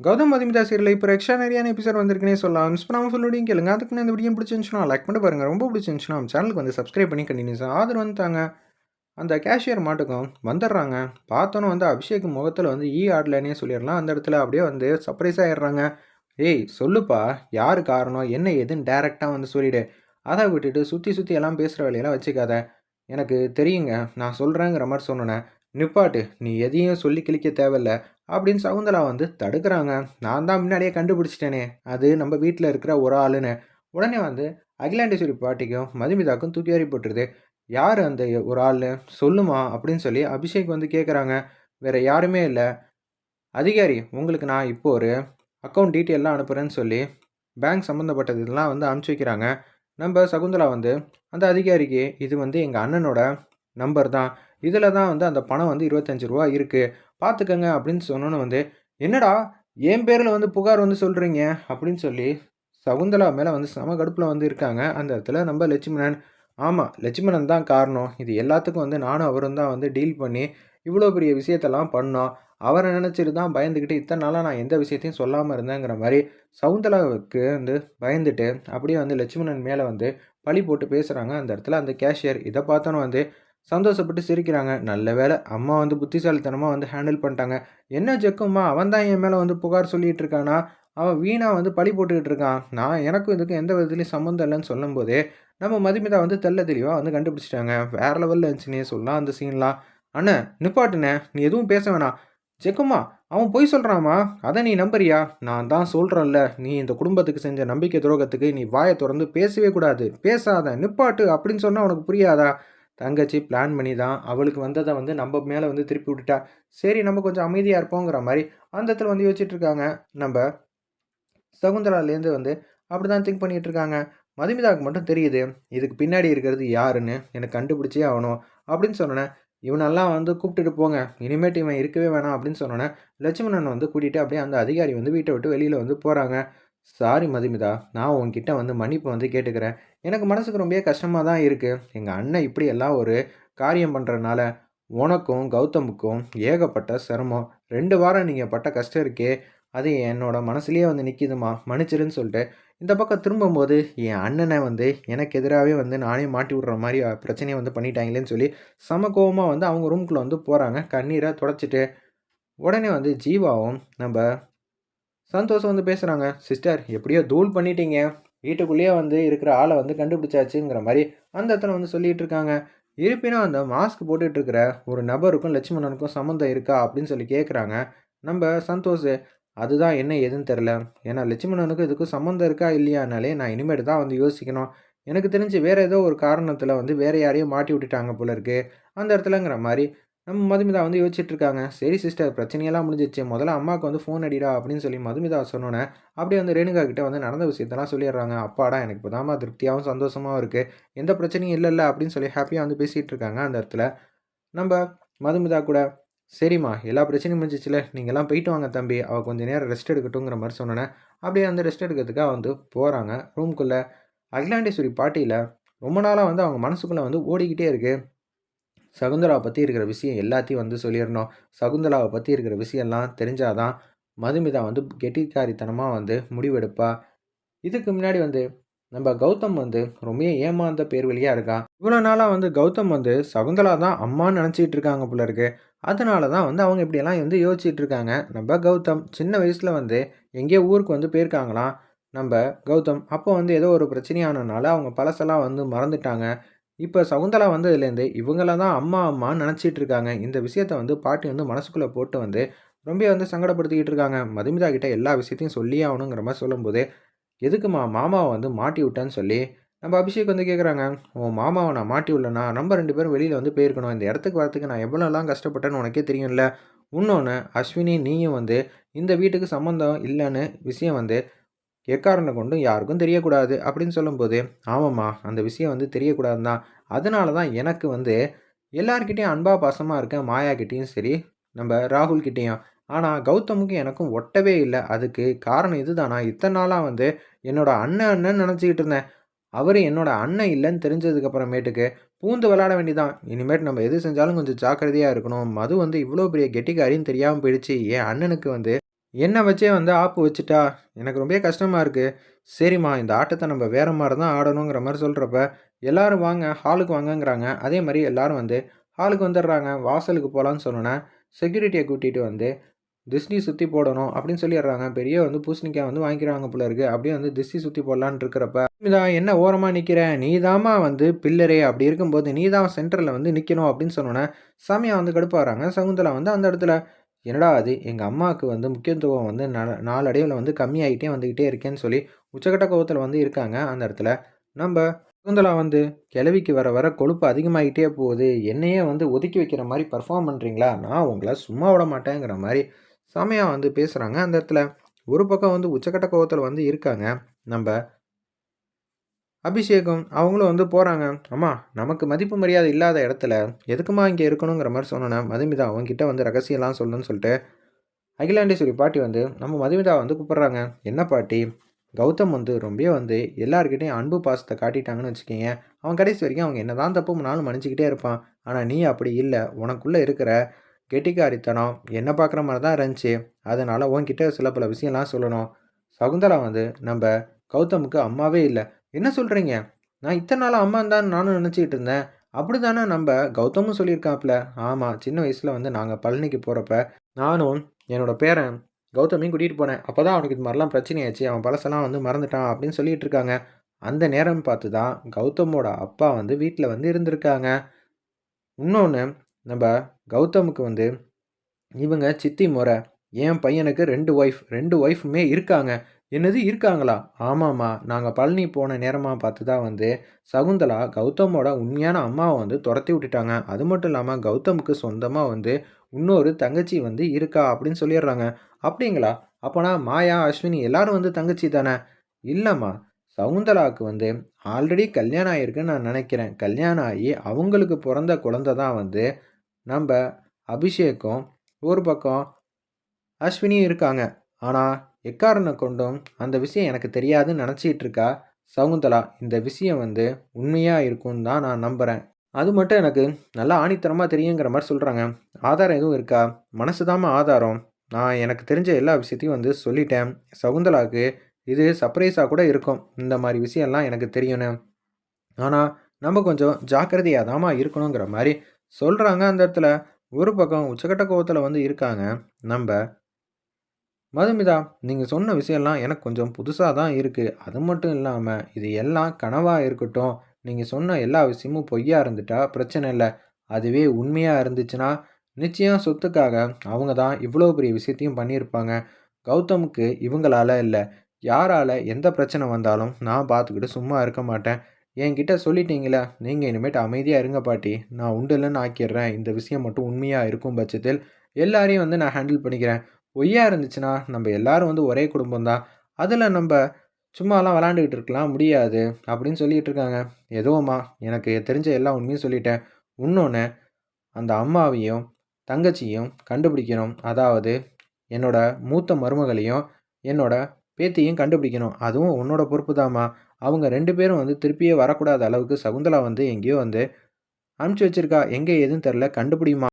Gautham Madhumitha serial இப்போ extra நிறையான episode வந்திருக்குனே சொல்லலாம். மிஸ் பண்ணாமல் சொல்லுடையும் கேளுங்க. அதுக்கு இந்த வீடியோ பிடிச்சிருந்துச்சுன்னா லைக் பண்ணி பாருங்கள் ரொம்ப பிடிச்சிருந்துச்சுன்னா நம்ம சேனலுக்கு வந்து சப்ஸ்கிரைப் பண்ணி கண்டினியூஸாக ஆதரவு வந்துட்டாங்க அந்த கேஷியர் மாட்டுக்கும் வந்துடுறாங்க. பார்த்தோன்னே வந்து அபிஷேக் முகத்தில் வந்து ஈ ஆடலன்னே சொல்லிடலாம். அந்த இடத்துல அப்படியே வந்து சர்ப்ரைஸ் ஆகிடுறாங்க ஏய் சொல்லுப்பா. யார் காரணம்? என்ன ஏதுன்னு டேரெக்டாக வந்து சொல்லிவிடு அதை விட்டுட்டு சுற்றி சுற்றி எல்லாம் பேசுகிற வேலையெல்லாம் வச்சுக்காத. எனக்கு தெரியுங்க. நான் சொல்கிறேங்கிற மாதிரி சொன்னேன் நிப்பாட்டு. நீ எதையும் சொல்லி கிழிக்க தேவையில்ல. அப்படின்னு சகுந்தலா வந்து தடுக்கிறாங்க. நான் தான் முன்னாடியே கண்டுபிடிச்சிட்டேனே. அது நம்ம வீட்டில் இருக்கிற ஒரு ஆளுன்னு. உடனே வந்து அகிலாண்டேஸ்வரி பாட்டிக்கும் மதுமிதாக்கும் தூக்கி ஏறி போட்டுருது. யார் அந்த ஒரு ஆள்? சொல்லுமா? அப்படின்னு சொல்லி அபிஷேக் வந்து கேட்குறாங்க வேற யாருமே இல்லை. அதிகாரி உங்களுக்கு நான் இப்போ ஒரு அக்கௌண்ட் டீட்டெயிலாம் அனுப்புகிறேன்னு சொல்லி பேங்க் சம்மந்தப்பட்டது இதெல்லாம் வந்து அனுப்பிச்சி வைக்கிறாங்க. நம்ம சகுந்தலா வந்து அந்த அதிகாரிக்கு இது வந்து எங்கள் அண்ணனோட நம்பர் தான். இதில் தான் வந்து அந்த பணம் வந்து இருபத்தஞ்சி ரூபா இருக்குது பார்த்துக்கங்க அப்படின்னு சொன்னோன்னு வந்து என்னடா என் பேரில் வந்து புகார் வந்து சொல்கிறீங்க அப்படின்னு சொல்லி சகுந்தலா மேலே வந்து சம கடுப்பில் வந்து இருக்காங்க. அந்த இடத்துல நம்ம லட்சுமணன் ஆமாம் லட்சுமணன் தான் காரணம். இது எல்லாத்துக்கும் வந்து நானும் அவரும் தான் வந்து டீல் பண்ணி இவ்வளோ பெரிய விஷயத்தெல்லாம் பண்ணோம். அவரை நினச்சிட்டு தான் பயந்துக்கிட்டு இத்தனை நாளாக நான் எந்த விஷயத்தையும் சொல்லாமல் இருந்தேங்கிற மாதிரி சவுந்தலாவுக்கு வந்து பயந்துட்டு அப்படியே வந்து லட்சுமணன் மேலே வந்து பழி போட்டு பேசுகிறாங்க அந்த இடத்துல அந்த கேஷியர் இதை பார்த்தோன்னு வந்து சந்தோஷப்பட்டு சிரிக்கிறாங்க. நல்ல வேலை அம்மா வந்து புத்திசாலித்தனமாக வந்து ஹேண்டில் பண்ணிட்டாங்க. என்ன ஜெக்கும்மா அவன் தான் என் மேலே வந்து புகார் சொல்லிகிட்டு இருக்கானா? அவன் வீணாக வந்து பழி போட்டுக்கிட்டு இருக்கான். நான் எனக்கும் இதுக்கும் எந்த விதத்துலையும் சம்மந்தம் இல்லைன்னு சொல்லும்போதே நம்ம மதுமிதா வந்து தெல்ல தெளிவாக வந்து கண்டுபிடிச்சிட்டாங்க. வேறு லெவலில் இருந்துச்சுன்னே சொல்லலாம் அந்த சீன்லாம் அண்ணே நிப்பாட்டுண்ணே நீ எதுவும் பேச வேணாம். ஜெக்குமா அவன் பொய் சொல்கிறாமா அதை நீ நம்புறியா? நான் தான் சொல்கிறேன்ல நீ இந்த குடும்பத்துக்கு செஞ்ச நம்பிக்கை துரோகத்துக்கு நீ வாயை திறந்து பேசவே கூடாது. பேசாத நிப்பாட்டு அப்படின்னு சொன்னால் உனக்கு புரியாதா? தங்கச்சி பிளான் பண்ணி தான் அவளுக்கு வந்ததை வந்து நம்ம மேலே வந்து திருப்பி விட்டுட்டா. சரி நம்ம கொஞ்சம் அமைதியாக இருப்போங்கிற மாதிரி அந்த இடத்துல வந்து யோசிச்சுட்டு இருக்காங்க. நம்ம சகுந்தலாலேருந்து வந்து அப்படி தான் திங்க் பண்ணிகிட்டு இருக்காங்க. மதுமிதாவுக்கு மட்டும் தெரியுது இதுக்கு பின்னாடி இருக்கிறது யாருன்னு? எனக்கு கண்டுபிடிச்சே ஆகணும் அப்படின்னு சொன்னேன் இவனெல்லாம் வந்து கூப்பிட்டுட்டு போங்க. இனிமேட்டு இவன் இருக்கவே வேணாம் அப்படின்னு சொன்னோன்னே லட்சுமணன் வந்து கூட்டிகிட்டு அப்படியே அந்த அதிகாரி வந்து வீட்டை விட்டு வெளியில் வந்து போகிறாங்க சாரி மதுமிதா நான் உங்ககிட்ட வந்து மன்னிப்பு வந்து கேட்டுக்கிறேன். எனக்கு மனசுக்கு ரொம்ப கஷ்டமாக தான் இருக்குது எங்கள் அண்ணன் இப்படி எல்லாம் ஒரு காரியம் பண்ணுறதுனால உனக்கும் கௌதமுக்கும் ஏகப்பட்ட சிரமம். ரெண்டு வாரம் நீங்கள் பட்ட கஷ்டம் இருக்கே அது என்னோட மனசுலேயே வந்து நிற்கிதுமா மன்னிச்சிருன்னு சொல்லிட்டு இந்த பக்கம் திரும்பும்போது என் அண்ணனை வந்து எனக்கு எதிராகவே வந்து நானே மாட்டி விட்ற மாதிரி பிரச்சனையை வந்து பண்ணிட்டாங்களேன்னு சொல்லி சம கோபமாக வந்து அவங்க ரூம்குள்ளே வந்து போகிறாங்க கண்ணீரை தொடச்சிட்டு உடனே வந்து ஜீவாவும் நம்ம சந்தோஷம் வந்து பேசுகிறாங்க சிஸ்டர் எப்படியோ தூள் பண்ணிட்டீங்க. வீட்டுக்குள்ளேயே வந்து இருக்கிற ஆளை வந்து கண்டுபிடிச்சாச்சுங்கிற மாதிரி அந்த இடத்துல வந்து சொல்லிகிட்டு இருக்காங்க. இருப்பினும் அந்த மாஸ்க் போட்டுட்டு இருக்கிற ஒரு நபருக்கும் லட்சுமணனுக்கும் சம்மந்தம் இருக்கா? அப்படின்னு சொல்லி கேட்குறாங்க நம்ம சந்தோஷ் அதுதான் என்ன எதுன்னு தெரில ஏன்னா லட்சுமணனுக்கும் இதுக்கும் சம்மந்தம் இருக்கா இல்லையானாலே நான் இனிமேட்டு தான் வந்து யோசிக்கணும். எனக்கு தெரிஞ்சு வேறு ஏதோ ஒரு காரணத்தில் வந்து வேறு யாரையும் மாட்டி விட்டுட்டாங்க போல இருக்குது அந்த இடத்துலங்கிற மாதிரி நம்ம மதுமிதா வந்து யோசிச்சுட்டு இருக்காங்க சரி சிஸ்டர் பிரச்சனையெல்லாம் முடிஞ்சிச்சு. முதல்ல அம்மாவுக்கு வந்து ஃபோன் அடிடா அப்படின்னு சொல்லி மதுமிதா சொன்னோன்னே அப்படியே வந்து ரேணுகா கிட்டே வந்து நடந்த விஷயத்தெல்லாம் சொல்லிடுறாங்க. அப்பாடா எனக்கு இப்போதாமா திருப்தியாகவும் சந்தோஷமாகவும் இருக்குது எந்த பிரச்சனையும் இல்லைல்ல அப்படின்னு சொல்லி ஹாப்பியாக வந்து பேசிகிட்டு இருக்காங்க அந்த இடத்துல. நம்ம மதுமிதா கூட சரிம்மா எல்லா பிரச்சனையும் முடிஞ்சிச்சுல நீங்கள்லாம் போயிட்டு வாங்க தம்பி. அவள் கொஞ்சம் நேரம் ரெஸ்ட் எடுக்கட்டுங்கிற மாதிரி சொன்னோன்னே அப்படியே வந்து ரெஸ்ட் எடுக்கிறதுக்காக வந்து போகிறாங்க ரூம்குள்ளே அகிலாண்டேஸ்வரி பாட்டியில் ரொம்ப நாளாக வந்து அவங்க மனசுக்குள்ளே வந்து ஓடிக்கிட்டே இருக்குது சகுந்தலாவை பற்றி இருக்கிற விஷயம் எல்லாத்தையும் வந்து சொல்லிடணும். சகுந்தலாவை பற்றி இருக்கிற விஷயம்லாம் தெரிஞ்சாதான் மதுமிதா வந்து கெட்டிக்காரித்தனமாக வந்து முடிவெடுப்பா. இதுக்கு முன்னாடி வந்து நம்ம கௌதம் வந்து ரொம்ப ஏமாந்த பேர் வழியாக இருக்கான் இவ்வளோ நாளாக வந்து கௌதம் வந்து சகுந்தலா தான் அம்மான்னு நினச்சிட்டு இருக்காங்க போல இருக்கு. அதனால தான் வந்து அவங்க இப்படியெல்லாம் வந்து யோசிச்சுட்டு இருக்காங்க. நம்ம கௌதம் சின்ன வயசில் வந்து எங்கேயோ ஊருக்கு வந்து போயிருக்காங்களாம். நம்ம கௌதம் அப்போ வந்து ஏதோ ஒரு பிரச்சனையானனால அவங்க பழசெல்லாம் வந்து மறந்துட்டாங்க. இப்போ சகுந்தலா வந்ததுலேருந்து இவங்கள தான் அம்மா அம்மான்னு நினச்சிட்டு இருக்காங்க இந்த விஷயத்த வந்து பாட்டி வந்து மனசுக்குள்ளே போட்டு வந்து ரொம்ப வந்து சங்கடப்படுத்திக்கிட்டு இருக்காங்க. மதுமிதா கிட்ட எல்லா விஷயத்தையும் சொல்லியே ஆகணுங்கிற மாதிரி சொல்லும்போது எதுக்குமா மாமாவை வந்து மாட்டி விட்டேன்னு சொல்லி? நம்ம அபிஷேக் வந்து கேட்குறாங்க உன் மாமாவை நான் மாட்டி விடலனா நம்ம ரெண்டு பேரும் வெளியில் வந்து போயிருக்கணும். இந்த இடத்துக்கு வரத்துக்கு நான் எவ்வளோலாம் கஷ்டப்பட்டேன்னு உனக்கே தெரியும்ல. இன்னொன்று அஸ்வினி நீயும் வந்து இந்த வீட்டுக்கு சம்மந்தம் இல்லைன்னு விஷயம் வந்து எக்காரணம் கொண்டும் யாருக்கும் தெரியக்கூடாது அப்படின்னு சொல்லும்போது ஆமாம்மா அந்த விஷயம் வந்து தெரியக்கூடாது தான் அதனால தான் எனக்கு வந்து எல்லார்கிட்டேயும் அன்பா பாசமாக இருக்கேன் மாயாக்கிட்டேயும் சரி நம்ம ராகுல்கிட்டேயும். ஆனால் கௌதமுக்கு எனக்கும் ஒட்டவே இல்லை. அதுக்கு காரணம் இதுதானா? இத்தனை நாளாக வந்து என்னோட அண்ணன் அண்ணன் நினச்சிக்கிட்டு இருந்தேன். அவர் என்னோட அண்ணன் இல்லைன்னு தெரிஞ்சதுக்கப்புறமேட்டுக்கு பூந்து விளாட வேண்டிதான் இனிமேட்டு நம்ம எது செஞ்சாலும் கொஞ்சம் ஜாக்கிரதையாக இருக்கணும். மது வந்து இவ்வளோ பெரிய கெட்டிக்காரின்னு தெரியாமல் போயிடுச்சு. என் அண்ணனுக்கு வந்து என்னை வச்சே வந்து ஆப்பு வச்சுட்டா? எனக்கு ரொம்ப கஷ்டமாக இருக்குது சரிம்மா இந்த ஆட்டத்தை நம்ம வேறு மாதிரி தான் ஆடணுங்கிற மாதிரி சொல்கிறப்ப எல்லாரும் வாங்க ஹாலுக்கு வாங்கங்கிறாங்க. அதே மாதிரி எல்லாரும் வந்து ஹாலுக்கு வந்துடுறாங்க. வாசலுக்கு போகலான்னு சொன்னோன்னே செக்யூரிட்டியை கூட்டிகிட்டு வந்து திஸ்னி சுற்றி போடணும் அப்படின்னு சொல்லிடுறாங்க. பெரிய வந்து பூசணிக்காய் வந்து வாங்கிக்கிறாங்க போல இருக்கு. அப்படியே வந்து திஸ்னி சுற்றி போடலான்னு இருக்கிறப்ப இதா என்ன ஓரமாக நிற்கிற நீ தாமா வந்து பில்லரே. அப்படி இருக்கும்போது நீ தான் சென்டரில் வந்து நிற்கணும் அப்படின்னு சொன்னோன்னே சாமியா வந்து கடுப்பாகிறாங்க. சகுந்தலா வந்து அந்த இடத்துல என்னடா அது? எங்கள் அம்மாவுக்கு வந்து முக்கியத்துவம் வந்து நாளடைவில் வந்து கம்மியாகிட்டே வந்துக்கிட்டே இருக்கேன்னு சொல்லி உச்சக்கட்ட கோபத்தில் வந்து இருக்காங்க அந்த இடத்துல. நம்ம சுகுந்தலா வந்து கிளவிக்கு வர வர கொழுப்பு அதிகமாகிட்டே போகுது. என்னையே வந்து ஒதுக்கி வைக்கிற மாதிரி பர்ஃபார்ம் பண்ணுறீங்களா நான் உங்களை சும்மா விட மாட்டேங்கிற மாதிரி செமையாக வந்து பேசுகிறாங்க அந்த இடத்துல. ஒரு பக்கம் வந்து உச்சக்கட்ட கோவத்தில் வந்து இருக்காங்க. நம்ம அபிஷேகம் அவங்களும் வந்து போகிறாங்க அம்மா நமக்கு மதிப்பு மரியாதை இல்லாத இடத்துல எதுக்குமா இங்கே இருக்கணுங்கிற மாதிரி சொன்னோன்னே மதுமிதா அவங்ககிட்ட வந்து ரகசியம்லாம் சொல்லணும்னு சொல்லிட்டு அகிலாண்டேஸ்வரி பாட்டி வந்து நம்ம மதுமிதா வந்து கூப்பிட்றாங்க. என்ன பாட்டி? கௌதம் வந்து ரொம்ப வந்து எல்லாருக்கிட்டையும் அன்பு பாசத்தை காட்டிட்டாங்கன்னு வச்சுக்கோங்க. அவன் கடைசி வரைக்கும் அவங்க என்ன தான் தப்பு பண்ணாலும் மன்னிச்சிக்கிட்டே இருப்பான். ஆனால் நீ அப்படி இல்லை. உனக்குள்ளே இருக்கிற கெட்டிக்காரித்தனம் என்ன பார்க்குற மாதிரி தான் இருந்துச்சு. அதனால் உன்கிட்ட சில பல விஷயம்லாம் சொல்லணும். சகுந்தலா வந்து நம்ம கௌதமுக்கு அம்மாவே இல்லை. என்ன சொல்கிறீங்க நான் இத்தனை நாள் அம்மா தான் நானும் நினச்சிக்கிட்டு இருந்தேன். அப்படி தானே நம்ம கௌதமும் சொல்லியிருக்காப்புல ஆமாம் சின்ன வயசில் வந்து நாங்கள் பழனிக்கு போகிறப்ப நானும் என்னோட பேரன் கௌதமையும் கூட்டிகிட்டு போனேன். அப்போ தான் அவனுக்கு இது மாதிரிலாம் பிரச்சனையாச்சு. அவன் பழசெல்லாம் வந்து மறந்துட்டான் அப்படின்னு சொல்லிகிட்டு இருக்காங்க. அந்த நேரம் பார்த்து தான் கௌதமோட அப்பா வந்து வீட்டில் வந்து இருந்திருக்காங்க. இன்னொன்று நம்ம கௌதமுக்கு வந்து இவங்க சித்தி முறை என் பையனுக்கு ரெண்டு ஒய்ஃப் ரெண்டு ஒய்ஃபுமே இருக்காங்க. என்னது இருக்காங்களா? ஆமாம்மா. நாங்கள் பழனி போன நேரமாக பார்த்து தான் வந்து சகுந்தலா கௌதமோட உண்மையான அம்மாவை வந்து துரத்தி விட்டுட்டாங்க. அது மட்டும் இல்லாமல் கௌதமுக்கு சொந்தமாக வந்து இன்னொரு தங்கச்சி வந்து இருக்கா அப்படின்னு சொல்லிடுறாங்க. அப்படிங்களா? அப்போனா மாயா அஸ்வினி எல்லாரும் வந்து தங்கச்சி தானே? இல்லைம்மா. சகுந்தலாவுக்கு வந்து ஆல்ரெடி கல்யாணம் ஆகிருக்குன்னு நான் நினைக்கிறேன். கல்யாணம் ஆகி அவங்களுக்கு பிறந்த குழந்த தான் வந்து நம்ம அபிஷேக்கும் ஒரு பக்கம் அஸ்வினியும் இருக்காங்க. ஆனால் எக்காரணம் கொண்டும் அந்த விஷயம் எனக்கு தெரியாதுன்னு நினச்சிட்டு இருக்கா சகுந்தலா இந்த விஷயம் வந்து உண்மையாக இருக்கும்னு தான் நான் நம்புகிறேன் அது மட்டும் எனக்கு நல்லா ஆணித்தரமாக தெரியுங்கிற மாதிரி சொல்கிறாங்க ஆதாரம் எதுவும் இருக்கா? மனசு தாம ஆதாரம். நான் எனக்கு தெரிஞ்ச எல்லா விஷயத்தையும் வந்து சொல்லிட்டேன். சகுந்தலாவுக்கு இது சர்ப்ரைஸாக கூட இருக்கும். இந்த மாதிரி விஷயம்லாம் எனக்கு தெரியணும் ஆனால் நம்ம கொஞ்சம் ஜாக்கிரதையாக தாமா இருக்கணுங்கிற மாதிரி சொல்கிறாங்க அந்த இடத்துல. ஒரு பக்கம் உச்சக்கட்ட கோவத்தில் வந்து இருக்காங்க. நம்ம மதுமிதா நீங்கள் சொன்ன விஷயம்லாம் எனக்கு கொஞ்சம் புதுசாக தான் இருக்குது அது மட்டும் இல்லாமல் இது எல்லாம் கனவாக இருக்கட்டும். நீங்கள் சொன்ன எல்லா விஷயமும் பொய்யா இருந்துட்டா பிரச்சனை இல்லை. அதுவே உண்மையாக இருந்துச்சுன்னா நிச்சயம் சொத்துக்காக அவங்க தான் இவ்வளோ பெரிய விஷயத்தையும் பண்ணியிருப்பாங்க. கௌதமுக்கு இவங்களால இல்லை. யாரால் எந்த பிரச்சனை வந்தாலும் நான் பார்த்துக்கிட்டு சும்மா இருக்க மாட்டேன். என்கிட்ட சொல்லிட்டீங்களே நீங்கள் இனிமேட்டு அமைதியாக இருங்க பாட்டி. நான் உண்டு இல்லைன்னு ஆக்கிடுறேன். இந்த விஷயம் மட்டும் உண்மையாக இருக்கும் பட்சத்தில் எல்லாரையும் வந்து நான் ஹேண்டில் பண்ணிக்கிறேன். பொய்யா இருந்துச்சுன்னா நம்ம எல்லாரும் வந்து ஒரே குடும்பம் தான் அதில் நம்ம சும்மாலாம் விளாண்டுக்கிட்டு இருக்கலாம் முடியாது அப்படின்னு சொல்லிகிட்டு இருக்காங்க. எதுவும்மா எனக்கு தெரிஞ்ச எல்லா உண்மையும் சொல்லிட்டேன். இன்னொன்று அந்த அம்மாவையும் தங்கச்சியும் கண்டுபிடிக்கணும். அதாவது என்னோட மூத்த மருமகளையும் என்னோட பேத்தியும் கண்டுபிடிக்கணும். அதுவும் உன்னோட பொறுப்பு தாம்மா அவங்க ரெண்டு பேரும் வந்து திருப்பியே வரக்கூடாத அளவுக்கு சகுந்தலா வந்து எங்கேயோ வந்து அனுப்பிச்சி வச்சிருக்கா. எங்கே எதுவும் தெரில கண்டுபிடிமா